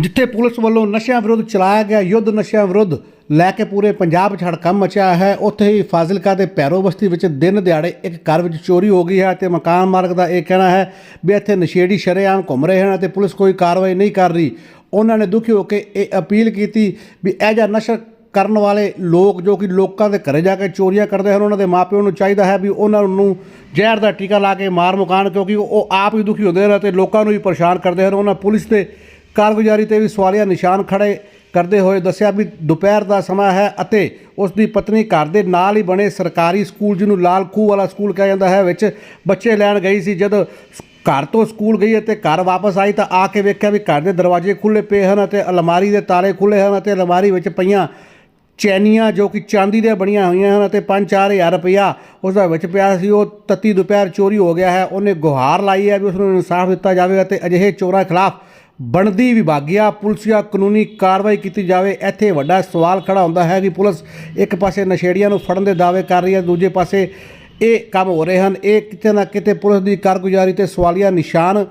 ਜਿੱਥੇ ਪੁਲਿਸ ਵੱਲੋਂ ਨਸ਼ਿਆਂ ਵਿਰੁੱਧ ਚਲਾਇਆ ਗਿਆ, ਯੁੱਧ ਨਸ਼ਿਆਂ ਵਿਰੁੱਧ ਲੈ ਕੇ ਪੂਰੇ ਪੰਜਾਬ 'ਚ ਹੜਕੰਪ ਮਚਿਆ ਹੈ। ਉੱਥੇ ਹੀ ਫਾਜ਼ਿਲਕਾ ਦੇ ਪੈਰੋ ਬਸਤੀ ਵਿੱਚ ਦਿਨ ਦਿਹਾੜੇ ਇੱਕ ਘਰ ਵਿੱਚ ਚੋਰੀ ਹੋ ਗਈ ਹੈ ਤੇ ਮਕਾਨ ਮਾਲਕ ਦਾ ਇਹ ਕਹਿਣਾ ਹੈ ਵੀ ਇੱਥੇ ਨਸ਼ੇੜੀ ਸ਼ਰੇਆਮ ਘੁੰਮ ਰਹੇ ਹਨ ਤੇ ਪੁਲਿਸ ਕੋਈ ਕਾਰਵਾਈ ਨਹੀਂ ਕਰ ਰਹੀ। ਉਹਨਾਂ ਨੇ ਦੁਖੀ ਹੋ ਕੇ ਇਹ ਅਪੀਲ ਕੀਤੀ ਵੀ ਇਹ ਜਿਹਾ ਨਸ਼ਾ ਕਰਨ ਵਾਲੇ ਲੋਕ ਜੋ ਕਿ ਲੋਕਾਂ ਦੇ ਘਰੇ ਜਾ ਕੇ ਚੋਰੀਆਂ ਕਰਦੇ ਹਨ, ਉਹਨਾਂ ਦੇ ਮਾਪਿਆਂ ਨੂੰ ਚਾਹੀਦਾ ਹੈ ਵੀ ਉਹਨਾਂ ਨੂੰ ਜ਼ਹਿਰ ਦਾ ਟੀਕਾ ਲਾ ਕੇ ਮਾਰ ਮੁਕਾਣ ਕਿਉਂਕਿ ਉਹ ਆਪ ਹੀ ਦੁਖੀ ਹੁੰਦੇ ਹਨ ਤੇ ਲੋਕਾਂ ਨੂੰ ਵੀ ਪਰੇਸ਼ਾਨ ਕਰਦੇ ਹਨ। ਉਹਨਾਂ ਪੁਲਿਸ ਤੇ ਕਾਰਗੁਜ਼ਾਰੀ ਤੇ ਵੀ ਸਵਾਲੀਆ ਨਿਸ਼ਾਨ ਖੜੇ ਕਰਦੇ ਹੋਏ ਦੱਸਿਆ ਵੀ ਦੁਪਹਿਰ ਦਾ ਸਮਾਂ ਹੈ ਅਤੇ ਉਸ ਦੀ ਪਤਨੀ ਘਰ ਦੇ ਨਾਲ ਹੀ ਬਣੇ ਸਰਕਾਰੀ ਸਕੂਲ, ਜਿਹਨੂੰ ਲਾਲ ਖੂਹ ਵਾਲਾ ਸਕੂਲ ਕਿਹਾ ਜਾਂਦਾ ਹੈ, ਵਿੱਚ ਬੱਚੇ ਲੈਣ ਗਈ ਸੀ। ਜਦ ਘਰ ਤੋਂ ਸਕੂਲ ਗਈ ਅਤੇ ਘਰ ਵਾਪਸ ਆਈ ਤਾਂ ਆ ਕੇ ਵੇਖਿਆ ਵੀ ਘਰ ਦੇ ਦਰਵਾਜ਼ੇ ਖੁੱਲੇ ਪਏ ਹਨ ਅਤੇ ਅਲਮਾਰੀ ਦੇ ਤਾਲੇ ਖੁੱਲੇ ਹਨ ਅਤੇ ਅਲਮਾਰੀ ਵਿੱਚ ਪਈਆਂ ਚੈਨੀਆਂ ਜੋ ਕਿ ਚਾਂਦੀ ਦੀਆਂ ਬਣੀਆਂ ਹੋਈਆਂ ਹਨ ਅਤੇ 5-4000 ਰੁਪਇਆ ਉਸ ਦਾ ਵਿੱਚ ਪਿਆ ਸੀ। ਉਹ ਤੱਤੀ ਦੁਪਹਿਰ ਚੋਰੀ ਹੋ ਗਿਆ ਹੈ। ਉਹਨੇ ਗੁਹਾਰ ਲਾਈ ਹੈ ਵੀ ਉਸ ਨੂੰ ਇਨਸਾਫ ਦਿੱਤਾ ਜਾਵੇ ਅਤੇ ਅਜਿਹੇ ਚੋਰਾਂ ਖਿਲਾਫ ਬਣਦੀ ਵਿਭਾਗੀਆ ਜਾਂ ਕਾਨੂੰਨੀ ਕਾਰਵਾਈ ਕੀਤੀ ਜਾਵੇ, ਇੱਥੇ ਵੱਡਾ ਸਵਾਲ ਖੜਾ ਹੁੰਦਾ ਹੈ ਕਿ ਪੁਲਿਸ ਇੱਕ ਪਾਸੇ ਨਸ਼ੇੜੀਆਂ ਨੂੰ ਫੜਨ ਦੇ ਦਾਅਵੇ ਕਰ ਰਹੀ ਹੈ, ਦੂਜੇ ਪਾਸੇ ਇਹ ਕੰਮ ਹੋ ਰਹੇ ਹਨ। ਇਹ ਕਿਤੇ ਨਾ ਕਿਤੇ ਪੁਲਿਸ ਦੀ ਕਾਰਗੁਜ਼ਾਰੀ ਤੇ ਸਵਾਲੀਆ ਨਿਸ਼ਾਨ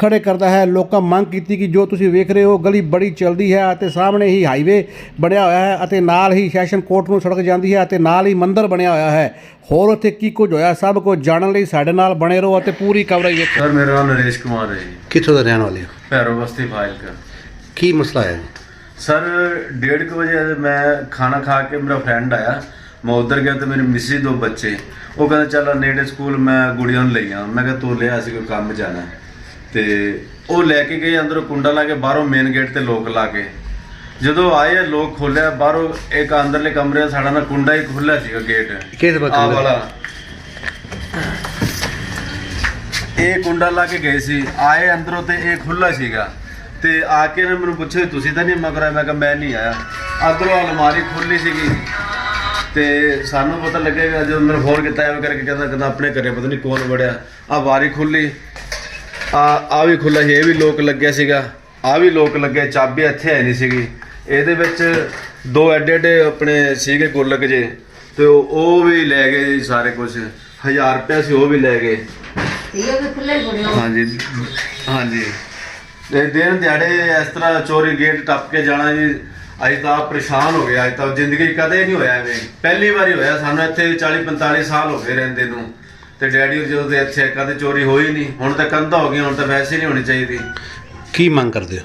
ਖੜੇ ਕਰਦਾ ਹੈ। ਲੋਕਾਂ ਮੰਗ ਕੀਤੀ ਕਿ ਜੋ ਤੁਸੀਂ ਵੇਖ ਰਹੇ ਹੋ ਗਲੀ ਬੜੀ ਚਲਦੀ ਹੈ ਅਤੇ ਸਾਹਮਣੇ ਹੀ ਹਾਈਵੇ ਬਣਿਆ ਹੋਇਆ ਹੈ ਅਤੇ ਨਾਲ ਹੀ ਸੈਸ਼ਨ ਕੋਰਟ ਨੂੰ ਸੜਕ ਜਾਂਦੀ ਹੈ ਅਤੇ ਨਾਲ ਹੀ ਮੰਦਿਰ ਬਣਿਆ ਹੋਇਆ ਹੈ। ਹੋਰ ਉੱਥੇ ਕੀ ਕੁਝ ਹੋਇਆ? ਸਭ ਕੁਝ ਜਾਣਨ ਲਈ ਸਾਡੇ ਨਾਲ ਬਣੇ ਰਹੋ ਅਤੇ ਪੂਰੀ ਕਵਰੇਜ ਵੇਖੋ। ਸਰ ਮੇਰਾ ਨਾਮ ਨਰੇਸ਼ ਕੁਮਾਰ ਹੈ ਜੀ। ਕਿੱਥੋਂ ਦਾ ਰਹਿਣ ਵਾਲੇ ਹੋ? ਭੈਰੋ ਬਸਤੀ ਫਾਈਲ ਕਰ ਕੀ ਮਸਲਾ ਹੈ? ਸਰ 1:30 ਵਜੇ ਮੈਂ ਖਾਣਾ ਖਾ ਕੇ ਮੇਰਾ ਫਰੈਂਡ ਆਇਆ। ਮੈਂ ਉਧਰ ਗਿਆ ਤੇ ਮੇਰੇ ਮਿਸੀ ਦੋ ਬੱਚੇ। ਉਹ ਕਹਿੰਦੇ ਚੱਲ ਨੇੜੇ ਸਕੂਲ ਮੈਂ ਗੁੜੀਆਂ ਨੂੰ ਲਈ ਆ ਮੈਂ ਕਿਹਾ ਤੂੰ ਲਿਆ ਸੀ ਕੋਈ ਕੰਮ ਜਾਣਾ। ਤੇ ਉਹ ਲੈ ਕੇ ਗਏ ਅੰਦਰੋਂ ਕੁੰਡਾ ਲਾ ਕੇ ਬਾਹਰੋਂ ਮੇਨ ਗੇਟ ਤੇ ਲੋਕ ਲਾ ਕੇ। ਜਦੋਂ ਆਏ ਲੋਕ ਖੋਲਿਆ ਬਾਹਰੋਂ ਇੱਕ ਅੰਦਰਲੇ ਕਮਰੇ ਦਾ ਸਾਡਾ ਨਾ ਕੁੰਡਾ ਹੀ ਖੁੱਲਾ ਸੀਗਾ ਗੇਟ ਕਿਸ ਆਹ ਦਾ? ਵਾਲਾ। ਇਹ ਕੁੰਡਾ ਲਾ ਕੇ ਗਏ ਸੀ। ਆਏ ਅੰਦਰੋਂ ਤੇ ਇਹ ਖੁੱਲਾ ਸੀਗਾ। ਤੇ ਆ ਕੇ ਨੇ ਮੈਨੂੰ ਪੁੱਛਿਆ ਤੁਸੀਂ ਤਾਂ ਨਹੀਂ? ਮਗਰ ਮੈਂ ਕਿਹਾ ਮੈਂ ਨਹੀਂ ਆਇਆ। ਅੰਦਰੋਂ ਅਲਮਾਰੀ ਖੁੱਲੀ ਸੀਗੀ। ਤੇ ਸਾਨੂੰ ਪਤਾ ਲੱਗੇਗਾ ਜਦੋਂ ਮੈਨੂੰ ਫੋਨ ਕੀਤਾ ਐਵੇਂ ਕਰਕੇ ਕਹਿੰਦਾ ਕਹਿੰਦਾ ਆਪਣੇ ਘਰੇ ਪਤਾ ਨਹੀਂ ਕੌਣ ਵੜਿਆ। ਆ ਵਾਰੀ ਖੁੱਲੀ ਆ ਆ ਵੀ ਖੁੱਲਾ ਸੀ ਇਹ ਵੀ ਲੋਕ ਲੱਗਿਆ ਸੀਗਾ। ਆ ਵੀ ਲੋਕ ਲੱਗੇ ਚਾਬੀ ਇੱਥੇ ਹੈ ਨਹੀਂ ਸੀਗੀ। ਇਹਦੇ ਵਿੱਚ ਦੋ ਐਡੇ ਐਡੇ ਆਪਣੇ ਸੀਗੇ ਗੁੱਲਕ ਜੇ ਤੇ ਉਹ ਵੀ ਲੈ ਗਏ ਜੀ ਸਾਰੇ ਕੁਝ 1000 ਰੁਪਏ ਸੀ ਉਹ ਵੀ ਲੈ ਗਏ। ਇਹ ਵੀ ਖੁੱਲੇ ਬਣੇ ਹੋ ਹਾਂਜੀ ਹਾਂਜੀ। ਤੇ ਦਿਨ ਦਿਹਾੜੇ ਇਸ ਤਰ੍ਹਾਂ ਚੋਰੀ ਗੇਟ ਟੱਪ ਕੇ ਜਾਣਾ ਜੀ ਅੱਜ ਤਾਂ ਪਰੇਸ਼ਾਨ ਹੋ ਗਿਆ ਅੱਜ ਤਾਂ ਜ਼ਿੰਦਗੀ ਕਦੇ ਨਹੀਂ ਹੋਇਆ ਐਵੇਂ। ਪਹਿਲੀ ਵਾਰੀ ਹੋਇਆ ਸਾਨੂੰ ਇੱਥੇ 40 45 ਸਾਲ ਹੋ ਗਏ ਰਹਿੰਦੇ ਨੂੰ। ਤੇ ਡੈਡੀ ਜਦੋਂ ਦੇ ਇੱਥੇ ਕਦੇ ਚੋਰੀ ਹੋਈ ਨਹੀਂ। ਹੁਣ ਤਾਂ ਕੰਧਾ ਹੋ ਗਈਆਂ ਹੁਣ ਤਾਂ ਵੈਸੇ ਨਹੀਂ ਹੋਣੀ ਚਾਹੀਦੀ। ਕੀ ਮੰਗ ਕਰਦੇ ਹੋ?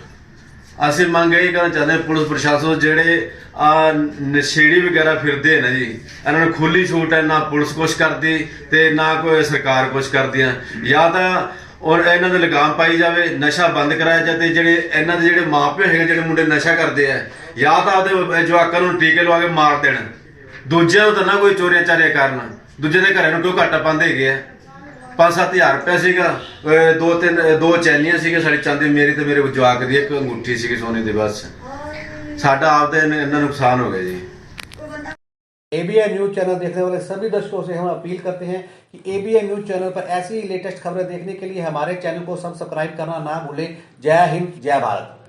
ਅਸੀਂ ਮੰਗ ਇਹ ਕਰਨਾ ਚਾਹੁੰਦੇ ਹਾਂ ਪੁਲਿਸ ਪ੍ਰਸ਼ਾਸਨ ਜਿਹੜੇ ਆ ਨਸ਼ੇੜੀ ਵਗੈਰਾ ਫਿਰਦੇ ਨੇ ਜੀ ਇਹਨਾਂ ਨੂੰ ਖੁੱਲੀ ਛੂਟ ਹੈ ਨਾ ਪੁਲਿਸ ਕੁਛ ਕਰਦੀ ਤੇ ਨਾ ਕੋਈ ਸਰਕਾਰ ਕੁਛ ਕਰਦੀ ਆ। ਜਾਂ ਤਾਂ ਔਰ ਇਹਨਾਂ ਦੇ ਲਗਾਮ ਪਾਈ ਜਾਵੇ ਨਸ਼ਾ ਬੰਦ ਕਰਾਇਆ ਜਾਵੇ ਤੇ ਜਿਹੜੇ ਇਹਨਾਂ ਦੇ ਜਿਹੜੇ ਮਾਪੇ ਹੈਗੇ ਜਿਹੜੇ ਮੁੰਡੇ ਨਸ਼ਾ ਕਰਦੇ ਆ ਜਾਂ ਤਾਂ ਆਪਦੇ ਜਵਾਕਾਂ ਨੂੰ ਟੀਕੇ ਲਵਾ ਕੇ ਮਾਰ ਦੇਣ। ਦੂਜਿਆਂ ਨੂੰ ਤਾਂ ਨਾ ਕੋਈ ਚੋਰੀਆਂ ਚਾਰੀਆਂ ਕਰਨ। ਦੂਜੇ ਦੇ ਘਰਾਂ ਨੂੰ ਕਿਉਂ ਘਾਟਾ ਪਾਉਂਦੇ ਹੈਗੇ ਆ 5-7000 ਰੁਪਏ ਸੀਗਾ ਅਹ ਦੋ ਤਿੰਨ ਦੋ ਚੈਨੀਆਂ ਸੀਗੇ ਸਾਡੀ ਚਾਂਦੀ ਮੇਰੀ ਤੇ ਮੇਰੇ ਜਵਾਕ ਦੀ ਇੱਕ ਅੰਗੂਠੀ ਸੀਗੀ ਸੋਨੇ ਦੀ ਬਸ ਸਾਡਾ ਆਪਦੇ ਇਹਨਾਂ ਇਹਨਾਂ ਨੁਕਸਾਨ ਹੋ ਗਿਆ ਜੀ एबीएन न्यूज चैनल देखने वाले सभी दर्शकों से हम अपील करते हैं कि एबीएन न्यूज चैनल पर ऐसी लेटेस्ट खबरें देखने के लिए हमारे चैनल को सब्सक्राइब करना ना भूलें जय हिंद जय भारत